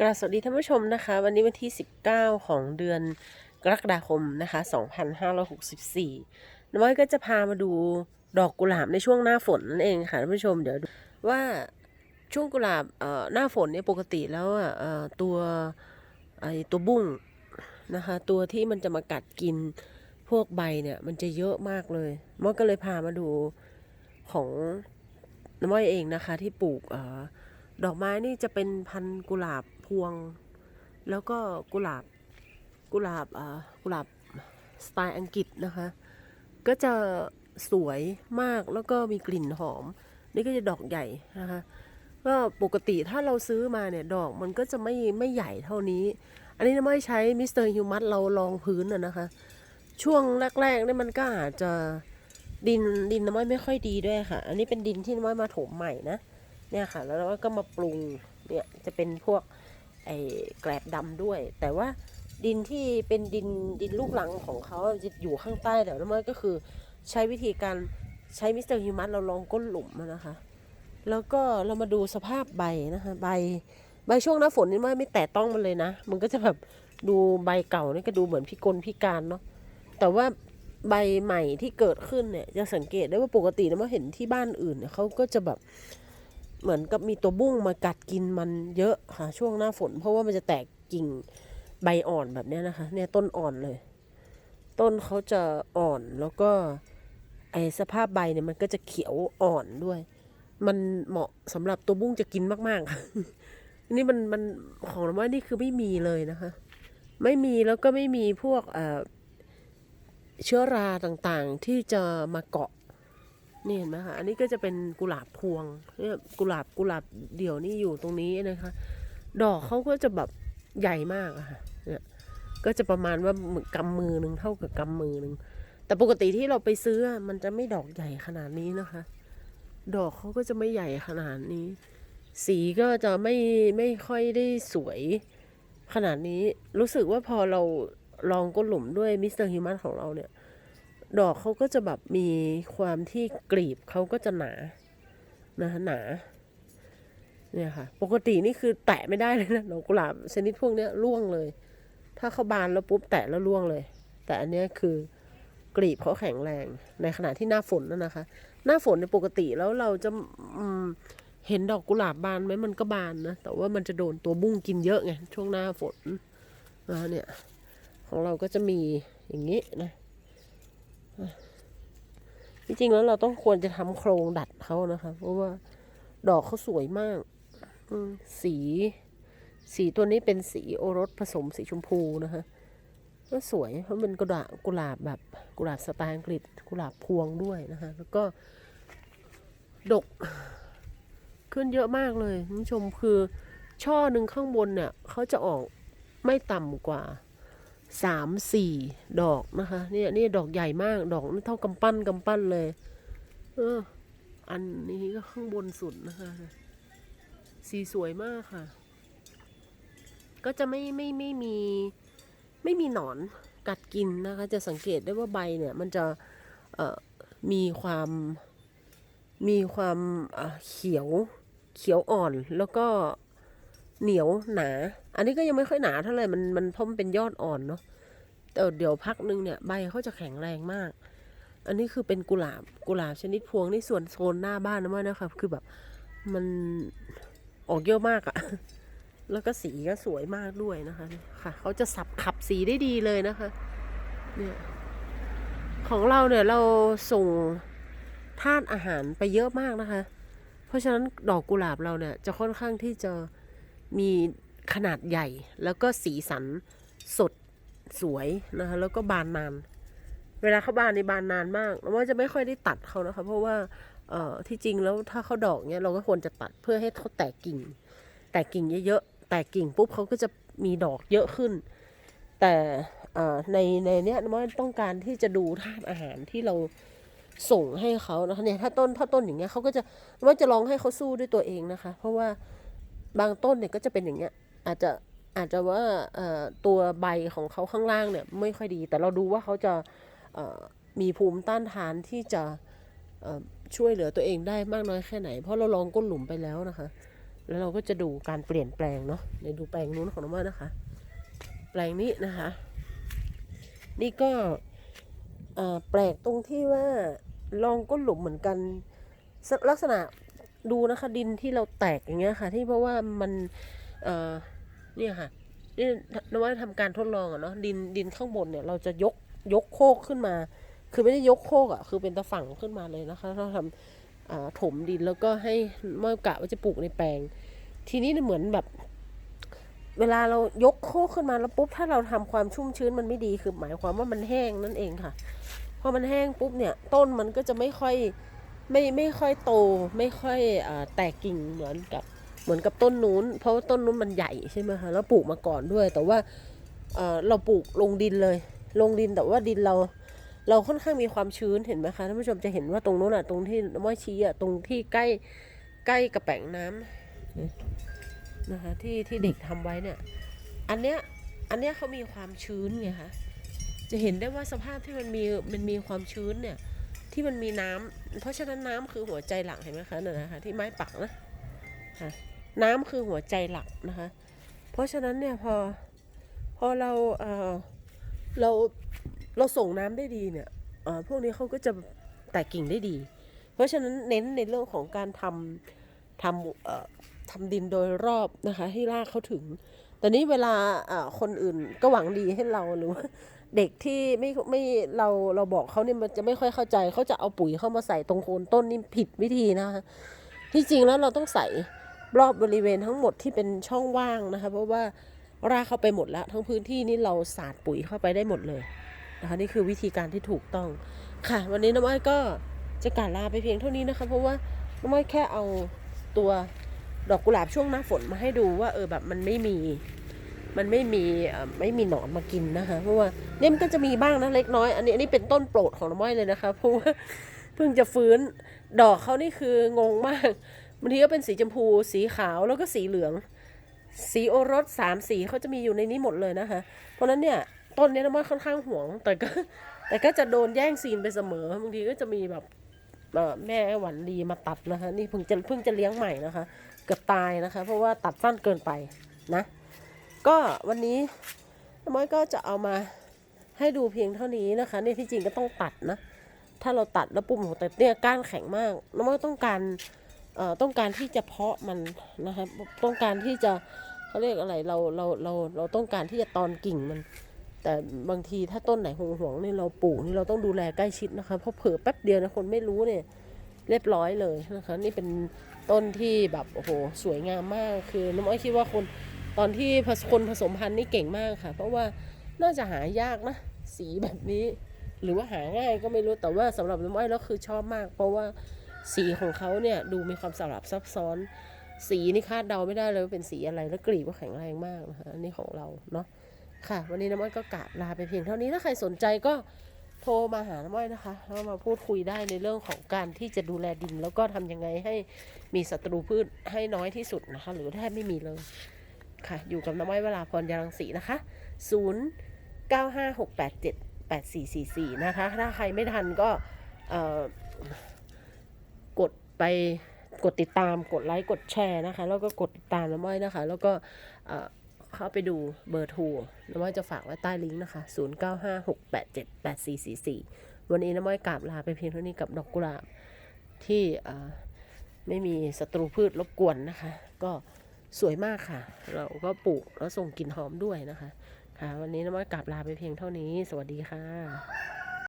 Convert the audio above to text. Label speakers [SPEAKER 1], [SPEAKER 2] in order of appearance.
[SPEAKER 1] กราบสวัสดีท่านผู้ชมนะคะ วันนี้วันที่ 19 ของเดือนกรกฎาคมนะคะ2564น้อยก็จะพามาดูดอกกุหลาบในช่วงหน้าฝนนั่นเองค่ะท่านผู้ชมเดี๋ยวว่าช่วงกุหลาบหน้าฝนเนี่ยปกติแล้วตัวไอตัวบุ้งนะคะ ตัวที่มันจะมากัดกินพวกใบเนี่ยมันจะเยอะมากเลยมอก็เลยพามาดูของน้อยเองนะคะที่ปลูกอดอกไม้นี่จะเป็นพันกุหลาบ พวง แล้วก็กุหลาบกุหลาบอ่ากุหลาบสไตล์อังกฤษนะคะ ก็จะสวยมากแล้วก็มีกลิ่นหอม นี่ก็จะดอกใหญ่นะคะก็ปกติถ้าเราซื้อมาเนี่ยดอกมันก็จะไม่ไม่ใหญ่เท่านี้ อันนี้ไม่ใช้มิสเตอร์ฮิวมัสเราลองพื้นอะนะคะ ช่วงแรกๆเนี่ยมันก็อาจจะดินดินน้ำมันไม่ค่อยดีด้วยค่ะ อันนี้เป็นดินที่น้ำมันมาถมใหม่นะเนี่ยค่ะ แล้วเราก็มาปรุงเนี่ยจะเป็นพวก ไอ้แกลบดำด้วย แต่ว่าดินที่เป็นดินดินลูกหลังของเขาจะอยู่ข้างใต้แต่ล้วมันก็คือใช้วิธีการใช้มิสเตอร์ฮิวมัสเราลองก้นหลุมนะคะ แล้วก็เรามาดูสภาพใบนะคะใบใบช่วงหน้าฝนนี่ไม่ไม่แตะต้องมันเลยนะ มันก็จะแบบดูใบเก่านี่ก็ดูเหมือนพิกลพิการเนาะแต่ว่าใบใหม่ที่เกิดขึ้นเนี่ยจะสังเกตได้ว่าปกตินะว่าเห็นที่บ้านอื่นเนี่ยเขาก็จะแบบ เหมือนกับมีตัวบุ้งมากัดกินมันเยอะค่ะช่วงหน้าฝน เพราะว่ามันจะแตกกิ่งใบอ่อนแบบนี้นะคะ เนี่ยต้นอ่อนเลย ต้นเขาจะอ่อนแล้วก็ไอสภาพใบเนี่ยมันก็จะเขียวอ่อนด้วย มันเหมาะสำหรับตัวบุ้งจะกินมากๆ่ะนี่มันมันของเราว่านี่คือไม่มีเลยนะคะ ไม่มีแล้วก็ไม่มีพวกเชื้อราต่างๆที่จะมาเกาะ นี่เห็นไหมคะ อันนี้ก็จะเป็นกุหลาบพวงเนี่ยกุหลาบกุหลาบเดี่ยวนี่อยู่ตรงนี้นะคะ ดอกเขาก็จะแบบใหญ่มากอะค่ะ เนี่ย ก็จะประมาณว่าหมือนกำมือหนึ่งเท่ากับกำมือหนึ่ง แต่ปกติที่เราไปซื้อมันจะไม่ดอกใหญ่ขนาดนี้นะคะ ดอกเขาก็จะไม่ใหญ่ขนาดนี้ สีก็จะไม่ไม่ค่อยได้สวยขนาดนี้ รู้สึกว่าพอเราลองก้นหลุมด้วยมิสเตอร์ฮิมัสของเราเนี่ย ดอกเขาก็จะแบบมีความที่กลีบเขาก็จะหนานะหนาเนี่ยค่ะ ปกตินี่คือแตะไม่ได้เลยนะดอกกุหลาบชนิดพวกเนี้ยร่วงเลย ถ้าเขาบานแล้วปุ๊บแตะแล้วร่วงเลย แต่อันเนี้ยคือกลีบเขาแข็งแรง ในขณะที่หน้าฝนนั่นนะคะ หน้าฝนในปกติแล้วเราจะอืมเห็นดอกกุหลาบบานไหมมันก็บานนะ แต่ว่ามันจะโดนตัวบุ้งกินเยอะไงช่วงหน้าฝนนะเนี่ยของเราก็จะมีอย่างนี้นะ จริงๆแล้วเราต้องควรจะทำโครงดัดเขานะคะ เพราะว่าดอกเขาสวยมากสี สีตัวนี้เป็นสีโอรสผสมสีชมพูนะคะก็สวยเพราะมันกระดากุหลาบแบบกุหลาบสไตล์อังกฤษกุหลาบพวงด้วยนะคะ แล้วก็ดกขึ้นเยอะมากเลยคุณผู้ชมคือช่อหนึ่งข้างบนเนี่ยเขาจะออกไม่ต่ำกว่า สามสี่ดอกนะคะเนี่ยนี่ดอกใหญ่มากดอกนี่เท่ากำปั้นกำปั้นเลย เออ อันนี้ก็ข้างบนสุดนะคะ สีสวยมากค่ะ ก็จะไม่ไม่ไม่มีไม่มีหนอนกัดกินนะคะ จะสังเกตได้ว่าใบเนี่ย มันจะเอ่อมีความมีความเขียวเขียวอ่อนแล้วก็ เหนียวหนา อันนี้ก็ยังไม่ค่อยหนาเท่าไหร่มันมันพมเป็นยอดอ่อนเนาะแต่เดี๋ยวพักนึงเนี่ยใบเขาจะแข็งแรงมาก อันนี้คือเป็นกุหลาบกุหลาบชนิดพวงนี่ส่วนโซนหน้าบ้านนะว่านะคะคือแบบมันออกเยอะมากอะแล้วก็สีก็สวยมากด้วยนะคะค่ะเขาจะสับขับสีได้ดีเลยนะคะเนี่ยของเราเนี่ยเราส่งธาตุอาหารไปเยอะมากนะคะ เพราะฉะนั้นดอกกุหลาบเราเนี่ยจะค่อนข้างที่จะ มีขนาดใหญ่แล้วก็สีสันสดสวยนะคะแล้วก็บานนาน เวลาเขาบานในบานนานมากแล้วว่าจะไม่ค่อยได้ตัดเขานะคะ เพราะว่าเอ่อที่จริงแล้วถ้าเขาดอกเนี้ยเราก็ควรจะตัดเพื่อให้เขาแตกกิ่ง แตกกิ่งเยอะๆแตกกิ่งปุ๊บเขาก็จะมีดอกเยอะขึ้น แต่ในในเนี้ยว่าต้องการที่จะดูธาตุอาหารที่เราส่งให้เขานะคะเนี่ยถ้าต้นถ้าต้นอย่างเงี้ยเขาก็จะว่าจะลองให้เขาสู้ด้วยตัวเองนะคะ เพราะว่า บางต้นเนี่ยก็จะเป็นอย่างเงี้ยอาจจะอาจจะว่าตัวใบของเขาข้างล่างเนี่ยไม่ค่อยดี แต่เราดูว่าเขาจะมีภูมิต้านทานที่จะช่วยเหลือตัวเองได้มากน้อยแค่ไหน เพราะเราลองก้นหลุมไปแล้วนะคะ แล้วเราก็จะดูการเปลี่ยนแปลงเนาะในดูแปลงนู้นของน้องว่านะคะ แปลงนี้นะคะ นี่ก็แปลกตรงที่ว่าลองก้นหลุมเหมือนกันลักษณะ ดูนะคะดินที่เราแตกอย่างเงี้ยค่ะ ที่เพราะว่ามันเอ่อเนี่ยค่ะนี่นว่าทำการทดลองอะเนาะดินดินข้างบนเนี่ย เราจะยกยกโคกขึ้นมา คือไม่ได้ยกโคกอะคือเป็นตะฝั่งขึ้นมาเลยนะคะ เราทำถมดินแล้วก็ให้เมื่อกะว่าจะปลูกในแปลง ทีนี้เนี่ยเหมือนแบบ เวลาเรายกโคกขึ้นมาแล้วปุ๊บถ้าเราทำความชุ่มชื้นมันไม่ดีคือหมายความว่ามันแห้งนั่นเองค่ะพอมันแห้งปุ๊บเนี่ย ต้นมันก็จะไม่ค่อย ไม่ไม่ค่อยโตไม่ค่อยอแตกกิ่งเหมือนกับเหมือนกับต้นนู้น เพราะว่าต้นนู้นมันใหญ่ใช่ไหมคะแล้วปลูกมาก่อนด้วย แต่ว่าเราปลูกลงดินเลย ลงดินแต่ว่าดินเรา เราค่อนข้างมีความชื้นเห็นไหมคะท่านผู้ชมจะเห็นว่าตรงนู้นอะตรงที่น้ำว่าชี้อะตรงที่ใกล้ใกล้กระแป้งน้ำนะคะที่ที่เด็กทำไว้เนี่ย อันเนี้ยอันเนี้ยเขามีความชื้นไงคะจะเห็นได้ว่าสภาพที่มันมีมันมีความชื้นเนี่ย ที่มันมีน้ำเพราะฉะนั้นน้ำคือหัวใจหลักเห็นไหมคะนั่นนะคะที่ไม้ปักนะะน้ำคือหัวใจหลักนะคะ เพราะฉะนั้นเนี่ยพอพอเราเอ่อเราเราส่งน้ำได้ดีเนี่ยเอ่อพวกนี้เขาก็จะแตกกิ่งได้ดี เพราะฉะนั้นเน้นในเรื่องของการทำทำเอ่อทำดินโดยรอบนะคะให้รากเขาถึง แต่นี้เวลาคนอื่นก็หวังดีให้เราหรือว่าเด็กที่ไม่ไม่เราเราบอกเขาเนี่ยมันจะไม่ค่อยเข้าใจเขาจะเอาปุ๋ยเข้ามาใส่ตรงโคนต้นนี่ผิดวิธีนะคะที่จริงแล้วเราต้องใส่รอบบริเวณทั้งหมดที่เป็นช่องว่างนะคะ เพราะว่ารากเข้าไปหมดแล้ว ทั้งพื้นที่นี่เราสาดปุ๋ยเข้าไปได้หมดเลยนะคะนี่คือวิธีการที่ถูกต้องค่ะ วันนี้น้ำอ้อยก็จะกล่าวลาไปเพียงเท่านี้นะคะ เพราะว่าน้ำอ้อยแค่เอาตัว ดอกกุหลาบช่วงหน้าฝนมาให้ดูว่าเออแบบมันไม่มี มันไม่มีไม่มีหนอนมากินนะคะเพราะว่าเนี่ยมันก็จะมีบ้างนะเล็กน้อย อันนี้อันนี้เป็นต้นโปรดของน้ำอ้อยเลยนะคะเพราะว่าเพิ่งจะฟื้นดอกเขานี่คืองงมากบางทีก็เป็นสีชมพู สีขาวแล้วก็สีเหลือง สีโอรสสามสีเขาจะมีอยู่ในนี้หมดเลยนะคะเพราะนั้นเนี่ยต้นนี้น้ำอ้อยค่อนข้างห่วง แต่ก็แต่ก็จะโดนแย่งซีนไปเสมอบางทีก็จะมีแบบ แม่หวันดีมาตัดนะคะ นี่เพิ่งจะเพิ่งจะเลี้ยงใหม่นะคะ เกือบตายนะคะ เพราะว่าตัดสั้นเกินไปนะ ก็วันนี้น้ำม้อยก็จะเอามาให้ดูเพียงเท่านี้นะคะเนี่ยที่จริงก็ต้องตัดนะ ถ้าเราตัดแล้วปุ่มของแต่เนี่ยก้านแข็งมากน้ำม้อยต้องการเอ่อต้องการที่จะเพาะมันนะคะต้องการที่จะเขาเรียกอะไรเราเราเราเราต้องการที่จะตอนกิ่งมัน แต่บางทีถ้าต้นไหนห่วงห่วงๆนี่เราปลูกนี่เราต้องดูแลใกล้ชิดนะคะเพราะเผลอแป๊บเดียวนะคนไม่รู้เนี่ยเรียบร้อยเลยนะคะ นี่เป็นต้นที่แบบโอ้โหสวยงามมากคือน้ำอ้อยคิดว่าคนตอนที่คนผสมพันธุ์นี่เก่งมากค่ะ เพราะว่าน่าจะหายากนะ สีแบบนี้ หรือว่าหาง่ายก็ไม่รู้แต่ว่าสำหรับน้ำอ้อยแล้วคือชอบมาก เพราะว่าสีของเขาเนี่ยดูมีความสลับซับซ้อน สีนี่คาดเดาไม่ได้เลยว่าเป็นสีอะไรแล้วกลีบก็แข็งแรงมากนะคะนนี้ของเราเนาะ ค่ะ วันนี้น้ำอ้อยก็กราบลาไปเพียงเท่านี้ถ้าใครสนใจก็โทรมาหาน้ำอ้อยนะคะแล้วมาพูดคุยได้ในเรื่องของการที่จะดูแลดิน แล้วก็ทำยังไงให้มีศัตรูพืชให้น้อยที่สุดนะคะ หรือแทบไม่มีเลยค่ะ อยู่กับน้ำอ้อยเวลาพรยารังสีนะคะ 0 9 5 6 8 7 8 4 4 4 นะคะ ถ้าใครไม่ทันก็กดไปกดติดตามกดไลค์กดแชร์นะคะ แล้วก็กดติดตามน้ำอ้อยนะคะ แล้วก็ เข้าไปดูเบอร์โทรน้ำอ้อยจะฝากไว้ใต้ลิงก์นะคะ 0 9 5 6 8 7 8 4 4 4 วันนี้น้ำอ้อยกราบลาไปเพียงเท่านี้กับดอกกุหลาบที่ไม่มีศัตรูพืชรบกวนนะคะ ก็สวยมากค่ะ เราก็ปลูกแล้วส่งกลิ่นหอมด้วยนะคะ ค่ะ วันนี้น้ำม้อยกลับลาไปเพียงเท่านี้ สวัสดีค่ะ